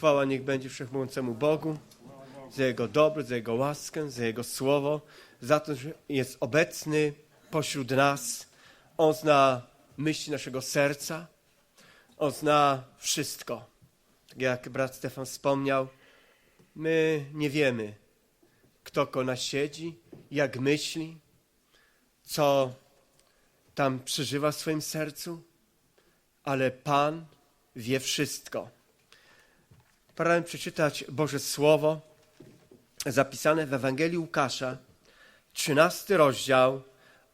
Chwała niech będzie Wszechmogącemu Bogu za Jego dobro, za Jego łaskę, za Jego słowo, za to, że jest obecny pośród nas. On zna myśli naszego serca. On zna wszystko. Tak jak brat Stefan wspomniał, my nie wiemy, kto koło nas siedzi, jak myśli, co tam przeżywa w swoim sercu, ale Pan wie wszystko. Pragnę przeczytać Boże Słowo zapisane w Ewangelii Łukasza, 13 rozdział,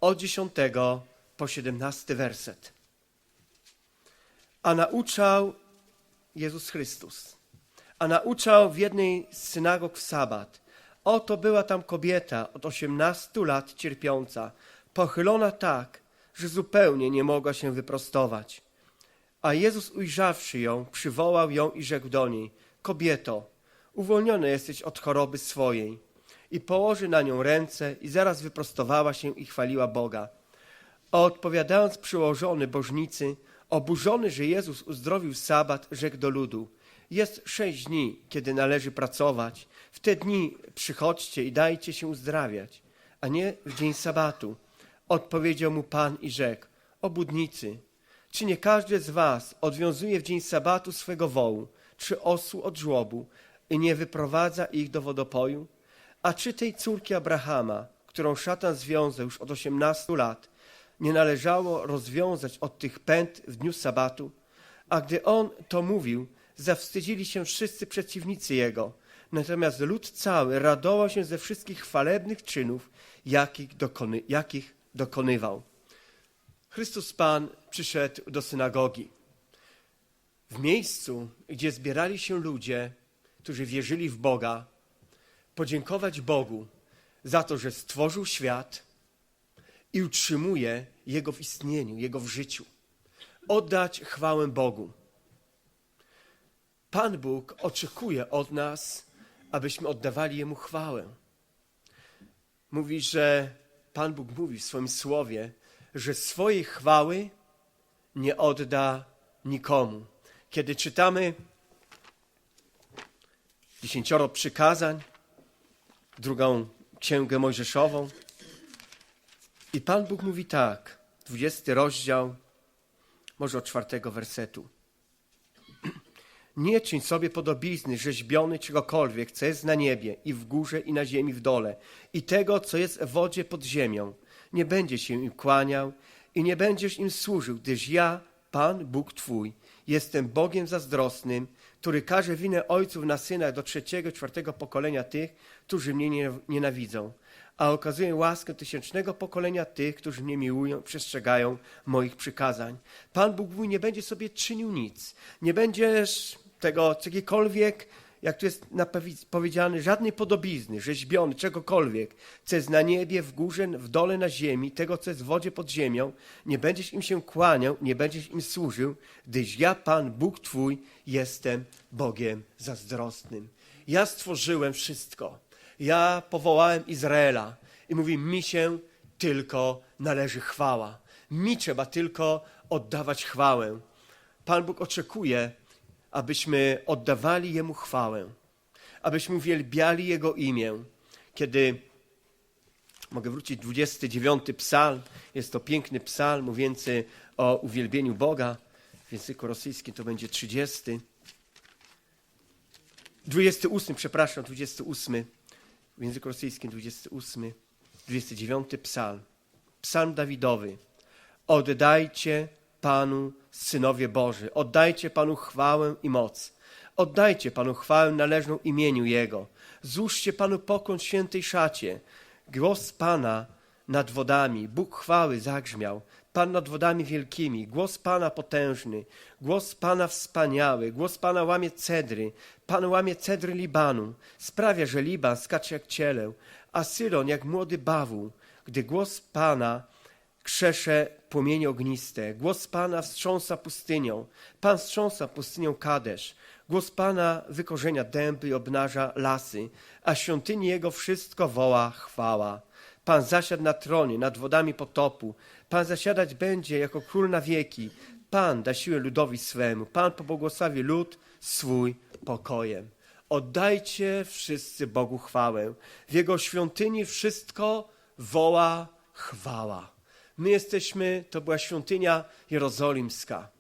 od 10 po 17 werset. A nauczał Jezus Chrystus, a nauczał w jednej z synagog w sabat. Oto była tam kobieta od 18 lat cierpiąca, pochylona tak, że zupełnie nie mogła się wyprostować. A Jezus ujrzawszy ją, przywołał ją i rzekł do niej: Kobieto, uwolniona jesteś od choroby swojej. I położy na nią ręce, i zaraz wyprostowała się i chwaliła Boga. A odpowiadając przyłożony bożnicy, oburzony, że Jezus uzdrowił sabat, rzekł do ludu: Jest sześć dni, kiedy należy pracować. W te dni przychodźcie i dajcie się uzdrawiać, a nie w dzień sabatu. Odpowiedział mu Pan i rzekł: Obudnicy, czy nie każdy z was odwiązuje w dzień sabatu swego wołu, czy osłu od żłobu i nie wyprowadza ich do wodopoju? A czy tej córki Abrahama, którą szatan związał już od osiemnastu lat, nie należało rozwiązać od tych pęd w dniu sabatu? A gdy on to mówił, zawstydzili się wszyscy przeciwnicy jego. Natomiast lud cały radował się ze wszystkich chwalebnych czynów, jakich, dokony, jakich dokonywał. Chrystus Pan przyszedł do synagogi. W miejscu, gdzie zbierali się ludzie, którzy wierzyli w Boga, podziękować Bogu za to, że stworzył świat i utrzymuje Jego w istnieniu, Jego w życiu. Oddać chwałę Bogu. Pan Bóg oczekuje od nas, abyśmy oddawali Jemu chwałę. Mówi, że Pan Bóg mówi w swoim słowie, że swojej chwały nie odda nikomu. Kiedy czytamy dziesięcioro przykazań, drugą księgę mojżeszową, i Pan Bóg mówi tak, dwudziesty rozdział, może od czwartego wersetu. Nie czyń sobie podobizny rzeźbiony czegokolwiek, co jest na niebie i w górze i na ziemi w dole i tego, co jest w wodzie pod ziemią. Nie będziesz się im kłaniał i nie będziesz im służył, gdyż ja, Pan Bóg Twój, jestem Bogiem zazdrosnym, który każe winę ojców na synach do trzeciego, czwartego pokolenia tych, którzy mnie nie- nienawidzą, a okazuje łaskę tysięcznego pokolenia tych, którzy mnie miłują, przestrzegają moich przykazań. Pan Bóg mój nie będzie sobie czynił nic. Nie będziesz tego czegokolwiek, jak tu jest powiedziane, żadnej podobizny, rzeźbiony, czegokolwiek, co jest na niebie, w górze, w dole, na ziemi, tego, co jest w wodzie pod ziemią. Nie będziesz im się kłaniał, nie będziesz im służył, gdyż ja, Pan, Bóg Twój, jestem Bogiem zazdrosnym. Ja stworzyłem wszystko. Ja powołałem Izraela i mówi, mi się tylko należy chwała. Mi trzeba tylko oddawać chwałę. Pan Bóg oczekuje, abyśmy oddawali Jemu chwałę, abyśmy uwielbiali Jego imię. Kiedy, mogę wrócić, 29 psalm, jest to piękny psalm mówiący o uwielbieniu Boga. W języku rosyjskim to będzie 30. 28, przepraszam, 28. W języku rosyjskim 28. 29 psalm. Psalm Dawidowy. Oddajcie Panu, synowie Boży, oddajcie Panu chwałę i moc. Oddajcie Panu chwałę należną imieniu Jego. Złóżcie Panu pokłon świętej szacie. Głos Pana nad wodami, Bóg chwały zagrzmiał. Pan nad wodami wielkimi, głos Pana potężny, głos Pana wspaniały, głos Pana łamie cedry, Pan łamie cedry Libanu, sprawia, że Liban skacze jak cieleł, a Syron jak młody bawół, gdy głos Pana krzesze płomienie ogniste. Głos Pana wstrząsa pustynią. Pan wstrząsa pustynią Kadesz. Głos Pana wykorzenia dęby i obnaża lasy, a świątyni Jego wszystko woła chwała. Pan zasiadł na tronie nad wodami potopu. Pan zasiadać będzie jako król na wieki. Pan da siłę ludowi swemu. Pan pobłogosławi lud swój pokojem. Oddajcie wszyscy Bogu chwałę. W Jego świątyni wszystko woła chwała. My jesteśmy, to była świątynia jerozolimska.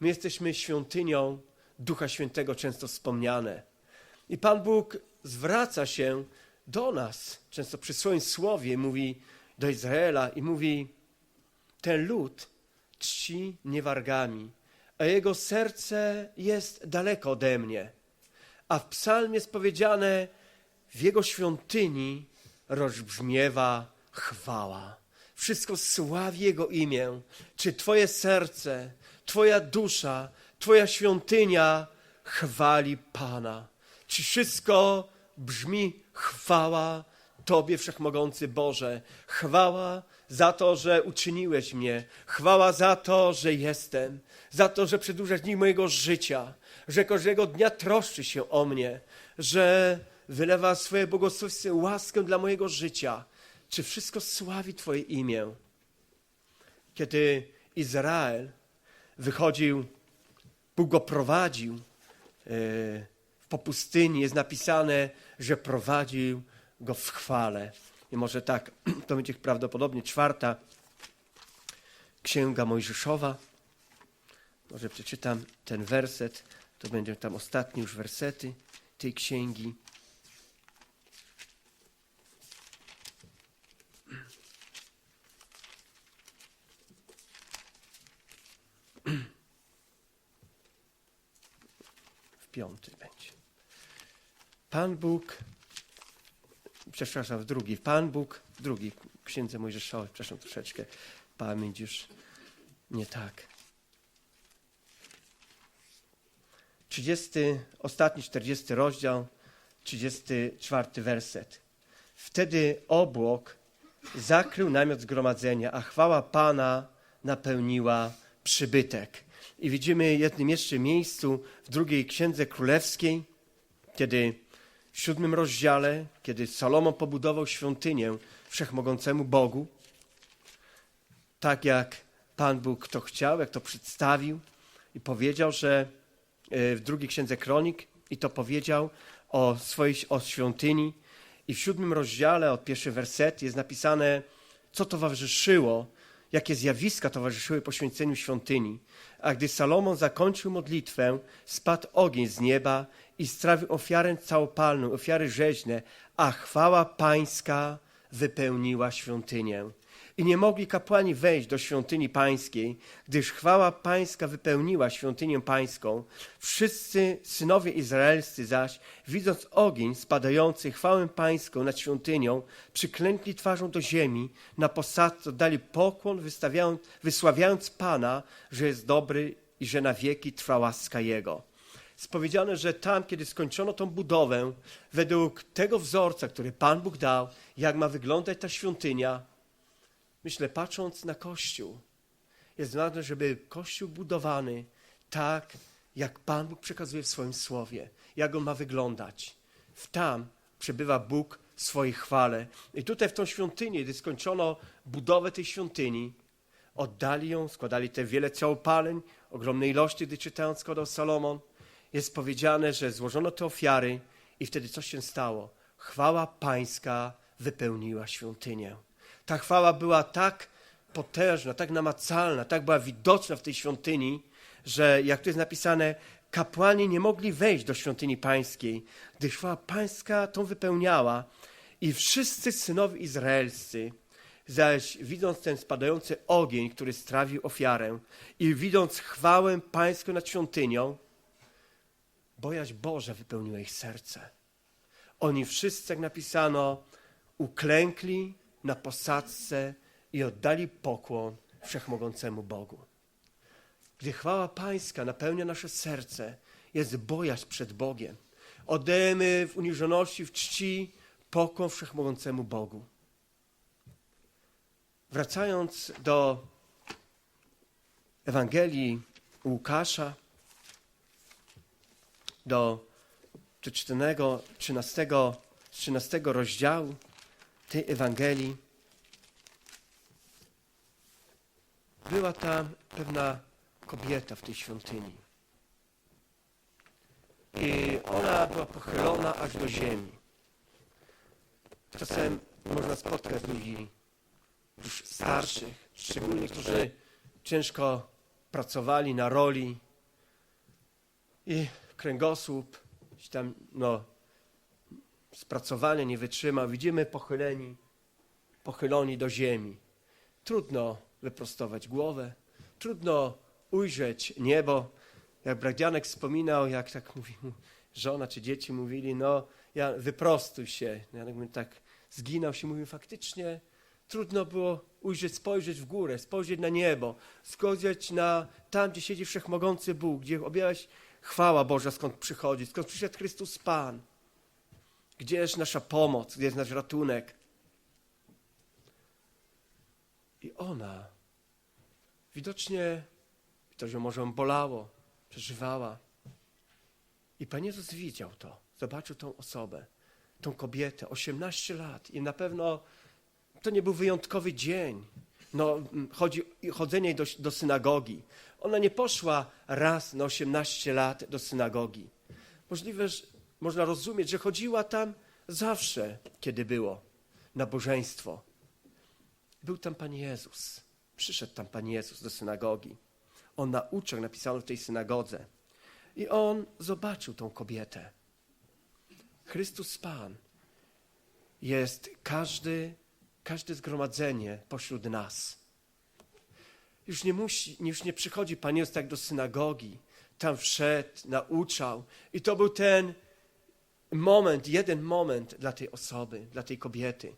My jesteśmy świątynią Ducha Świętego, często wspomniane. I Pan Bóg zwraca się do nas, często przy swoim słowie mówi do Izraela i mówi: Ten lud czci mnie wargami, a jego serce jest daleko ode mnie. A w psalmie jest powiedziane: W jego świątyni rozbrzmiewa chwała. Wszystko sławi Jego imię. Czy Twoje serce, Twoja dusza, Twoja świątynia chwali Pana? Czy wszystko brzmi chwała Tobie, Wszechmogący Boże? Chwała za to, że uczyniłeś mnie. Chwała za to, że jestem. Za to, że przedłużasz dni mojego życia. Że każdego dnia troszczy się o mnie. Że wylewa swoje błogosławieństwo, łaskę dla mojego życia. Czy wszystko sławi Twoje imię? Kiedy Izrael wychodził, Bóg go prowadził e, po pustyni, jest napisane, że prowadził go w chwale. I może tak, to będzie prawdopodobnie czwarta księga Mojżeszowa. Może przeczytam ten werset, to będą tam ostatnie już wersety tej księgi. Piąty będzie. Pan Bóg, przepraszam, w drugi, Pan Bóg, drugi, księdze Mojżeszowej, przepraszam troszeczkę, pamięć już nie tak. 30, ostatni 40 rozdział, 34 werset. Wtedy obłok zakrył namiot zgromadzenia, a chwała Pana napełniła przybytek. I widzimy w jednym jeszcze miejscu w drugiej księdze królewskiej, kiedy w siódmym rozdziale, kiedy Salomon pobudował świątynię wszechmogącemu Bogu, tak jak Pan Bóg to chciał, jak to przedstawił i powiedział, że e, w drugiej księdze kronik i to powiedział o swojej o świątyni. I w siódmym rozdziale od pierwszych werset jest napisane, co towarzyszyło, jakie zjawiska towarzyszyły poświęceniu świątyni. A gdy Salomon zakończył modlitwę, spadł ogień z nieba i strawił ofiarę całopalną, ofiary rzeźne, a chwała pańska wypełniła świątynię. I nie mogli kapłani wejść do świątyni pańskiej, gdyż chwała pańska wypełniła świątynię pańską. Wszyscy synowie izraelscy zaś, widząc ogień spadający chwałę pańską nad świątynią, przyklękli twarzą do ziemi, na posadce oddali pokłon, wysławiając Pana, że jest dobry i że na wieki trwa łaska Jego. Jest powiedziane, że tam, kiedy skończono tą budowę, według tego wzorca, który Pan Bóg dał, jak ma wyglądać ta świątynia, Myślę, patrząc na Kościół, jest ważne, żeby Kościół budowany tak, jak Pan Bóg przekazuje w swoim słowie, jak on ma wyglądać. W tam przebywa Bóg w swojej chwale. I tutaj w tą świątynię, gdy skończono budowę tej świątyni, oddali ją, składali te wiele całopaleń, ogromnej ilości, gdy czytając składał Salomon, jest powiedziane, że złożono te ofiary i wtedy coś się stało. Chwała pańska wypełniła świątynię. Ta chwała była tak potężna, tak namacalna, tak była widoczna w tej świątyni, że jak tu jest napisane, kapłani nie mogli wejść do świątyni pańskiej, gdy chwała pańska tą wypełniała i wszyscy synowie izraelscy, zaś widząc ten spadający ogień, który strawił ofiarę i widząc chwałę pańską nad świątynią, bojaźń Boża wypełniła ich serce. Oni wszyscy, jak napisano, uklękli na posadzce i oddali pokłon wszechmogącemu Bogu. Gdy chwała Pańska napełnia nasze serce, jest bojaźń przed Bogiem. Oddajemy w uniżoności, w czci pokłon wszechmogącemu Bogu. Wracając do Ewangelii Łukasza, do przeczytanego 13, 13 rozdziału, tej Ewangelii była tam pewna kobieta w tej świątyni. I ona była pochylona aż do ziemi. Czasem można spotkać ludzi już starszych, szczególnie którzy ciężko pracowali na roli i kręgosłup, tam, no, spracowania nie wytrzymał. Widzimy pochyleni, pochyloni do ziemi. Trudno wyprostować głowę, trudno ujrzeć niebo. Jak Bragdzianek wspominał, jak tak mówi żona czy dzieci mówili, no ja wyprostuj się. Ja jakbym tak zginął się, mówił faktycznie trudno było ujrzeć, spojrzeć w górę, spojrzeć na niebo, spojrzeć na tam, gdzie siedzi Wszechmogący Bóg, gdzie objęłaś chwała Boża, skąd przychodzi, skąd przyszedł Chrystus Pan. Gdzie jest nasza pomoc, gdzie jest nasz ratunek. I ona widocznie, to, że może ją bolało, przeżywała. I Pan Jezus widział to, zobaczył tą osobę, tą kobietę, 18 lat i na pewno to nie był wyjątkowy dzień. No, chodzi, chodzenie do, do synagogi. Ona nie poszła raz na 18 lat do synagogi. Możliwe, że można rozumieć, że chodziła tam zawsze, kiedy było nabożeństwo. Był tam Pan Jezus. Przyszedł tam Pan Jezus do synagogi. On nauczał, napisano w tej synagodze. I on zobaczył tą kobietę. Chrystus Pan jest każdy, każde zgromadzenie pośród nas. Już nie musi, już nie przychodzi Pan Jezus tak do synagogi. Tam wszedł, nauczał. I to był ten moment, jeden moment dla tej osoby, dla tej kobiety.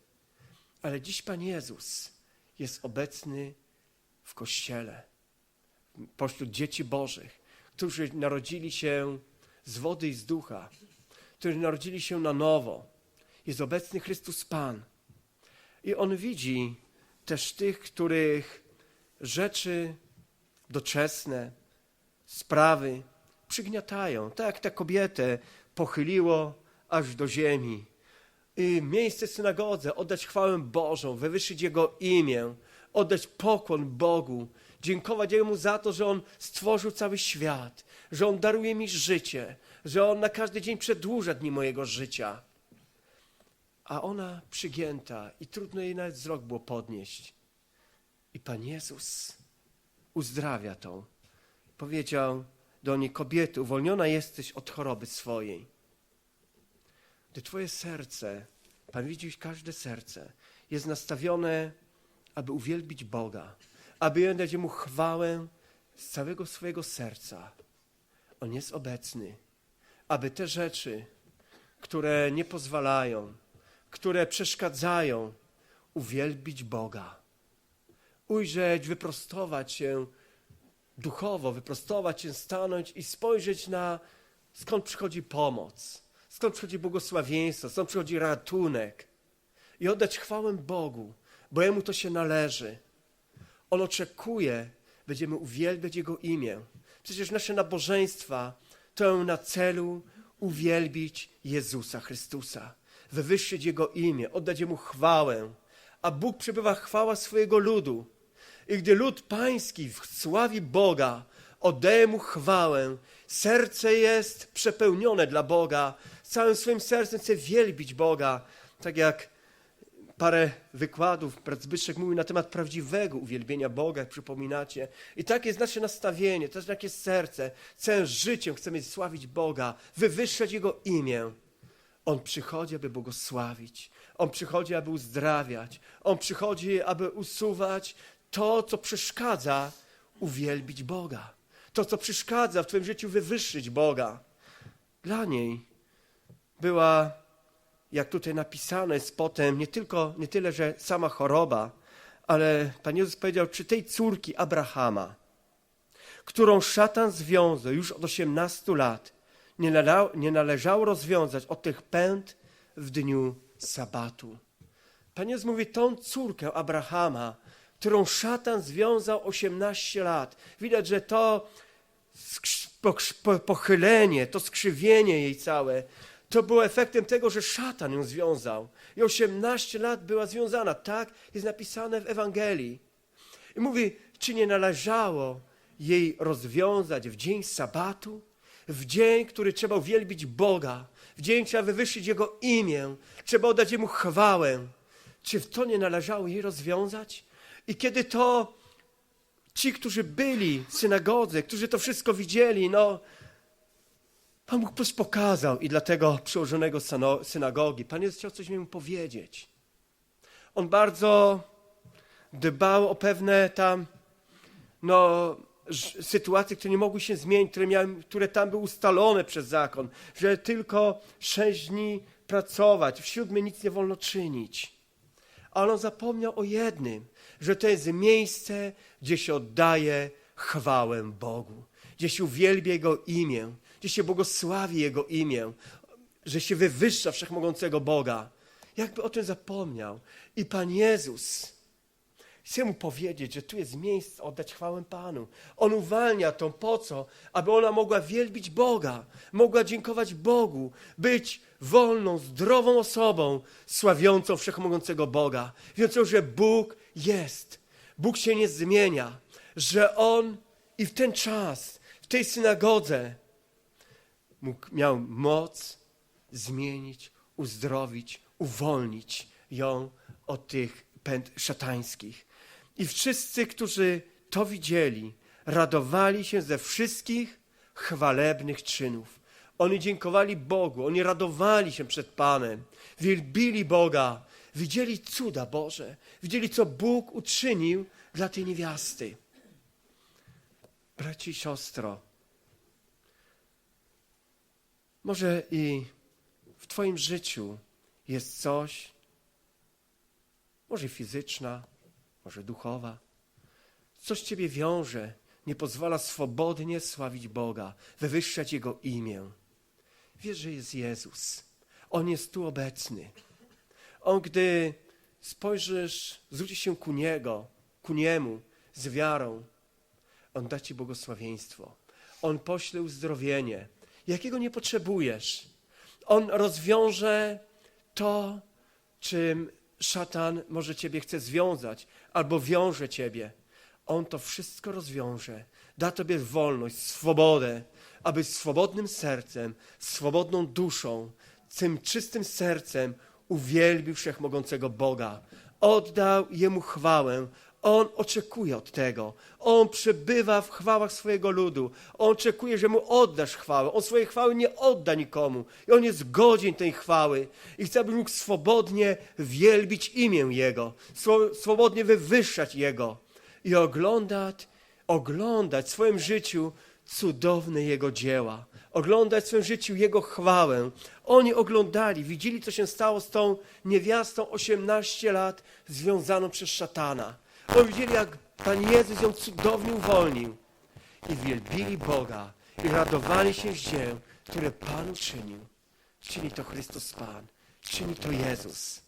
Ale dziś Pan Jezus jest obecny w Kościele, pośród dzieci Bożych, którzy narodzili się z wody i z ducha, którzy narodzili się na nowo. Jest obecny Chrystus Pan. I On widzi też tych, których rzeczy doczesne, sprawy przygniatają. Tak tę kobietę pochyliło aż do ziemi. I miejsce synagodze, oddać chwałę Bożą, wywyższyć Jego imię, oddać pokłon Bogu, dziękować Jemu za to, że On stworzył cały świat, że On daruje mi życie, że On na każdy dzień przedłuża dni mojego życia. A ona przygięta i trudno jej nawet wzrok było podnieść. I Pan Jezus uzdrawia tą. Powiedział do niej, kobiety, uwolniona jesteś od choroby swojej. Gdy Twoje serce, Pan widzi każde serce, jest nastawione, aby uwielbić Boga, aby dać Mu chwałę z całego swojego serca. On jest obecny, aby te rzeczy, które nie pozwalają, które przeszkadzają, uwielbić Boga. Ujrzeć, wyprostować się duchowo, wyprostować się, stanąć i spojrzeć na skąd przychodzi pomoc, skąd przychodzi błogosławieństwo, skąd przychodzi ratunek i oddać chwałę Bogu, bo Jemu to się należy. On oczekuje, będziemy uwielbiać Jego imię. Przecież nasze nabożeństwa to na celu uwielbić Jezusa Chrystusa, wywyższyć Jego imię, oddać Jemu chwałę, a Bóg przybywa chwała swojego ludu. I gdy lud pański sławi Boga, oddaje Mu chwałę, serce jest przepełnione dla Boga, całym swoim sercem chce wielbić Boga, tak jak parę wykładów brat Zbyszek mówił na temat prawdziwego uwielbienia Boga, jak przypominacie. I tak jest nasze nastawienie, jest takie serce. Całym życiem chcemy sławić Boga, wywyższać Jego imię. On przychodzi, aby błogosławić. On przychodzi, aby uzdrawiać. On przychodzi, aby usuwać to, co przeszkadza uwielbić Boga. To, co przeszkadza w Twoim życiu wywyższyć Boga. Dla niej była jak tutaj napisane jest potem, nie, tylko, nie tyle, że sama choroba, ale Pan Jezus powiedział, czy tej córki Abrahama, którą szatan związał już od 18 lat, nie, należało, nie należało rozwiązać od tych pęd w dniu sabatu. Pan Jezus mówi, tą córkę Abrahama, którą szatan związał 18 lat. Widać, że to pochylenie, to skrzywienie jej całe, to było efektem tego, że szatan ją związał. I 18 lat była związana. Tak jest napisane w Ewangelii. I mówi, czy nie należało jej rozwiązać w dzień sabatu, w dzień, który trzeba uwielbić Boga, w dzień trzeba wywyższyć Jego imię, trzeba oddać Jemu chwałę. Czy w to nie należało jej rozwiązać? I kiedy to ci, którzy byli w synagodze, którzy to wszystko widzieli, no, Pan Bóg pokazał i dlatego przełożonego synagogi, Pan Jezus chciał coś mu powiedzieć. On bardzo dbał o pewne tam, no, sytuacje, które nie mogły się zmienić, które, które tam były ustalone przez zakon, że tylko sześć dni pracować, w siódmy nic nie wolno czynić. Ale on zapomniał o jednym, że to jest miejsce, gdzie się oddaje chwałę Bogu, gdzie się uwielbia Jego imię, gdzie się błogosławi Jego imię, że się wywyższa wszechmogącego Boga. Jakby o tym zapomniał. I Pan Jezus chce mu powiedzieć, że tu jest miejsce oddać chwałę Panu. On uwalnia tą po co? Aby ona mogła wielbić Boga, mogła dziękować Bogu, być wolną, zdrową osobą, sławiącą wszechmogącego Boga. Wiedzącą, że Bóg jest. Bóg się nie zmienia, że On i w ten czas, w tej synagodze mógł, miał moc zmienić, uzdrowić, uwolnić ją od tych pęd szatańskich. I wszyscy, którzy to widzieli, radowali się ze wszystkich chwalebnych czynów. Oni dziękowali Bogu, oni radowali się przed Panem, wielbili Boga, widzieli cuda Boże, widzieli, co Bóg uczynił dla tej niewiasty. Braci i siostro, może i w Twoim życiu jest coś, może fizyczna, może duchowa, coś Ciebie wiąże, nie pozwala swobodnie sławić Boga, wywyższać Jego imię. Wiesz, że jest Jezus. On jest tu obecny. On, gdy spojrzysz, zwrócisz się ku Niego, ku Niemu z wiarą, On da Ci błogosławieństwo. On pośle uzdrowienie, jakiego nie potrzebujesz. On rozwiąże to, czym szatan może Ciebie chce związać, albo wiąże Ciebie. On to wszystko rozwiąże. Da Tobie wolność, swobodę, aby swobodnym sercem, swobodną duszą, tym czystym sercem uwielbił wszechmogącego Boga. Oddał Jemu chwałę. On oczekuje od tego. On przebywa w chwałach swojego ludu. On oczekuje, że mu oddasz chwałę. On swojej chwały nie odda nikomu. I on jest godzien tej chwały. I chce, aby mógł swobodnie wielbić imię Jego. swo- Swobodnie wywyższać Jego. I oglądać, oglądać w swoim życiu cudowne Jego dzieła. Oglądać w swoim życiu Jego chwałę. Oni oglądali, widzieli, co się stało z tą niewiastą 18 lat związaną przez szatana. Oni widzieli, jak Pan Jezus ją cudownie uwolnił. I wielbili Boga i radowali się z dzieł, które Pan uczynił. Czyni to Chrystus Pan. Czyni to Jezus.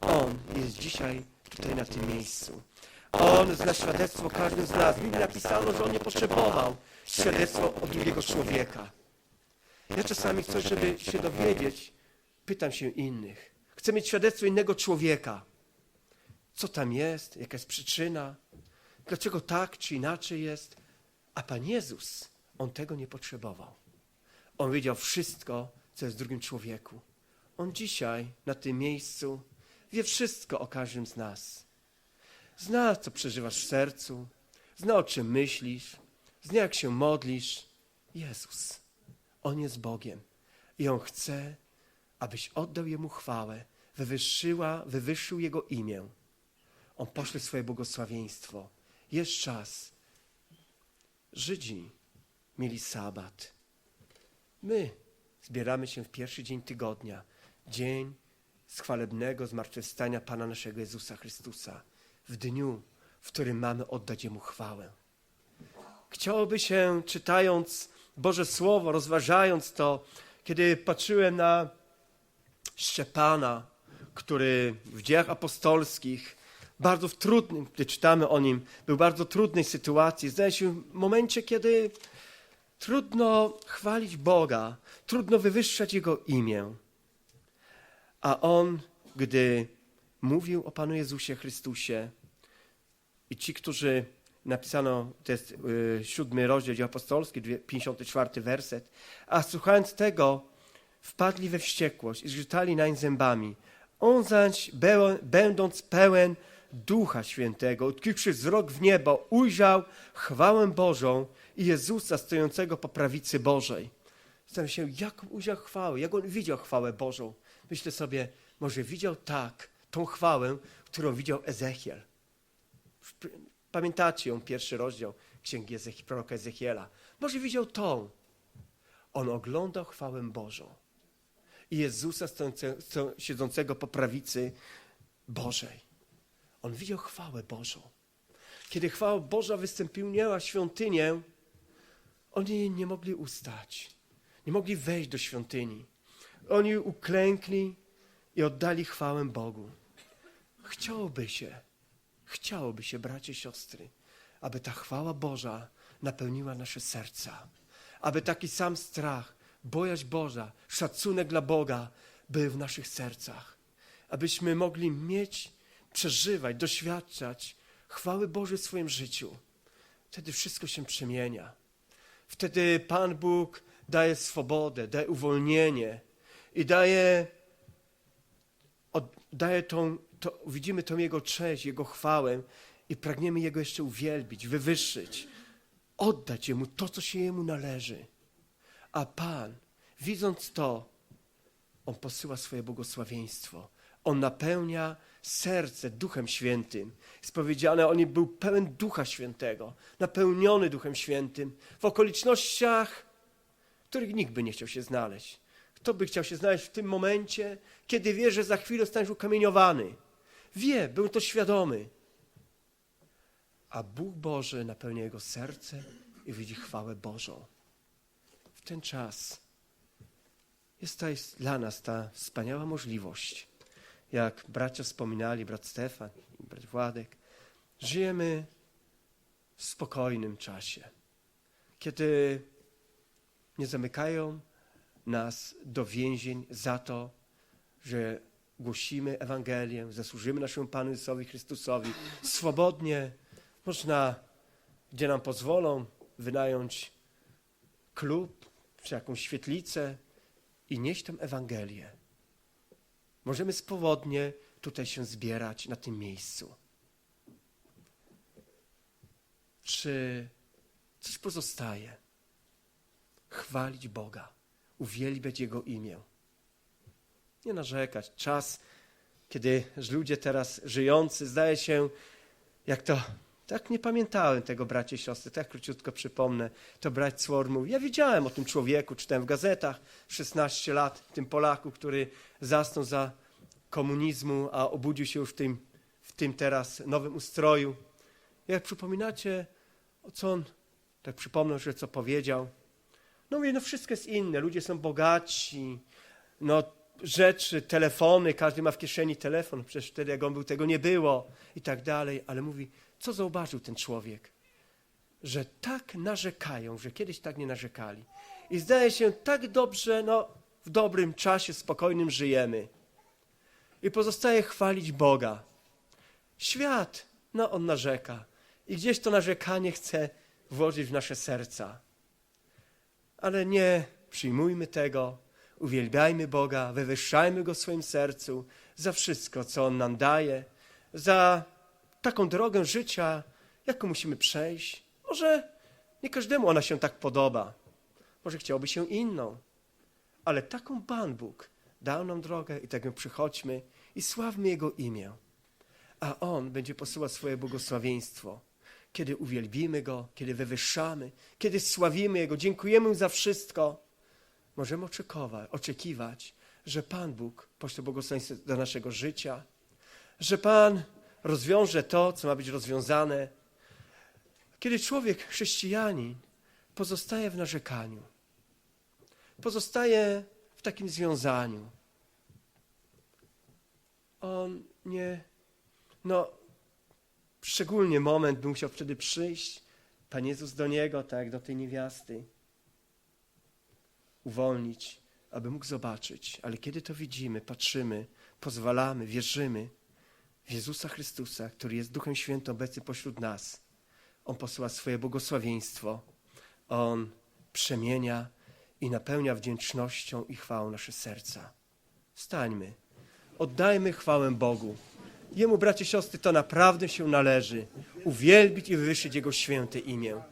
On jest dzisiaj tutaj na tym miejscu. On zna świadectwo każdym z nas. W Biblii napisano, że On nie potrzebował świadectwa od drugiego człowieka. Ja czasami chcę, żeby się dowiedzieć, pytam się innych. Chcę mieć świadectwo innego człowieka. Co tam jest? Jaka jest przyczyna? Dlaczego tak czy inaczej jest? A Pan Jezus, On tego nie potrzebował. On wiedział wszystko, co jest w drugim człowieku. On dzisiaj na tym miejscu wie wszystko o każdym z nas. Zna, co przeżywasz w sercu, zna, o czym myślisz, zna, jak się modlisz. Jezus, On jest Bogiem i On chce, abyś oddał Jemu chwałę, wywyższyła, wywyższył Jego imię. On pośle swoje błogosławieństwo. Jest czas. Żydzi mieli sabat. My zbieramy się w pierwszy dzień tygodnia, dzień schwalebnego zmartwychwstania Pana naszego Jezusa Chrystusa, w dniu, w którym mamy oddać Jemu chwałę. Chciałoby się, czytając Boże Słowo, rozważając to, kiedy patrzyłem na Szczepana, który w dziejach apostolskich, bardzo w trudnym, gdy czytamy o nim, był w bardzo trudnej sytuacji. Zdaje się w momencie, kiedy trudno chwalić Boga, trudno wywyższać Jego imię. A on, gdy mówił o Panu Jezusie Chrystusie i ci, którzy napisano, to jest y, siódmy rozdział apostolski, dwie- 54 werset. A słuchając tego, wpadli we wściekłość i zgrzytali nań zębami. On zaś, będąc pełen Ducha Świętego, utkwiwszy wzrok w niebo, ujrzał chwałę Bożą i Jezusa stojącego po prawicy Bożej. Zastanawiam się, jak ujrzał chwałę, jak on widział chwałę Bożą. Myślę sobie, może widział tak, tą chwałę, którą widział Ezechiel. Pamiętacie ją, pierwszy rozdział księgi Ezech- proroka Ezechiela. Może widział tą. On oglądał chwałę Bożą i Jezusa stojące, sto- siedzącego po prawicy Bożej. On widział chwałę Bożą. Kiedy chwała Boża wystąpiła świątynię, oni nie mogli ustać. Nie mogli wejść do świątyni. Oni uklękli i oddali chwałę Bogu. Chciałoby się, chciałoby się, bracie, siostry, aby ta chwała Boża napełniła nasze serca. Aby taki sam strach, bojaźń Boża, szacunek dla Boga był w naszych sercach. Abyśmy mogli mieć, przeżywać, doświadczać chwały Bożej w swoim życiu. Wtedy wszystko się przemienia. Wtedy Pan Bóg daje swobodę, daje uwolnienie i daje, daje tą, to, widzimy tą Jego cześć, Jego chwałę i pragniemy Jego jeszcze uwielbić, wywyższyć, oddać Jemu to, co się Jemu należy. A Pan, widząc to, On posyła swoje błogosławieństwo. On napełnia serce Duchem Świętym. Jest powiedziane, On był pełen Ducha Świętego, napełniony Duchem Świętym w okolicznościach, w których nikt by nie chciał się znaleźć. Kto by chciał się znaleźć w tym momencie, kiedy wie, że za chwilę staniesz ukamieniowany? Wie, był to świadomy. A Bóg Boży napełnia jego serce i widzi chwałę Bożą. W ten czas jest dla nas ta wspaniała możliwość. Jak bracia wspominali, brat Stefan i brat Władek, żyjemy w spokojnym czasie, kiedy nie zamykają nas do więzień za to, że głosimy Ewangelię, zasłużymy naszemu Panu Jezusowi Chrystusowi. Swobodnie można, gdzie nam pozwolą, wynająć klub czy jakąś świetlicę i nieść tę Ewangelię. Możemy swobodnie tutaj się zbierać na tym miejscu. Czy coś pozostaje? Chwalić Boga, uwielbiać Jego imię. Nie narzekać. Czas, kiedy ludzie teraz żyjący, zdaje się, jak to, tak nie pamiętałem tego bracia i siostry, tak króciutko przypomnę, to brać Słor mówił, ja wiedziałem o tym człowieku, czytałem w gazetach, 16 lat, tym Polaku, który zasnął za komunizmu, a obudził się już w tym, w tym teraz nowym ustroju. Jak przypominacie, o co on, tak przypomnę, że co powiedział, no mówię, no wszystko jest inne, ludzie są bogaci, no rzeczy, telefony, każdy ma w kieszeni telefon, przecież wtedy jak on był, tego nie było. I tak dalej, ale mówi, co zauważył ten człowiek? Że tak narzekają, że kiedyś tak nie narzekali. I zdaje się, tak dobrze, no w dobrym czasie, spokojnym żyjemy. I pozostaje chwalić Boga. Świat, no on narzeka. I gdzieś to narzekanie chce włożyć w nasze serca. Ale nie przyjmujmy tego, uwielbiajmy Boga, wywyższajmy Go w swoim sercu za wszystko, co On nam daje, za taką drogę życia, jaką musimy przejść. Może nie każdemu ona się tak podoba, może chciałby się inną, ale taką Pan Bóg dał nam drogę i tak ją przychodźmy i sławmy Jego imię. A On będzie posyłać swoje błogosławieństwo, kiedy uwielbimy Go, kiedy wywyższamy, kiedy sławimy Jego, dziękujemy Mu za wszystko. Możemy oczekiwać, oczekiwać, że Pan Bóg pośle błogosławieństwo do naszego życia, że Pan rozwiąże to, co ma być rozwiązane. Kiedy człowiek, chrześcijanin, pozostaje w narzekaniu, pozostaje w takim związaniu, on nie, no, szczególnie moment by musiał wtedy przyjść, Pan Jezus do niego, tak do tej niewiasty, uwolnić, aby mógł zobaczyć. Ale kiedy to widzimy, patrzymy, pozwalamy, wierzymy Jezusa Chrystusa, który jest Duchem Świętym obecny pośród nas, On posyła swoje błogosławieństwo. On przemienia i napełnia wdzięcznością i chwałą nasze serca. Stańmy, oddajmy chwałę Bogu. Jemu, bracie, siostry, to naprawdę się należy. Uwielbić i wywyższyć Jego święte imię.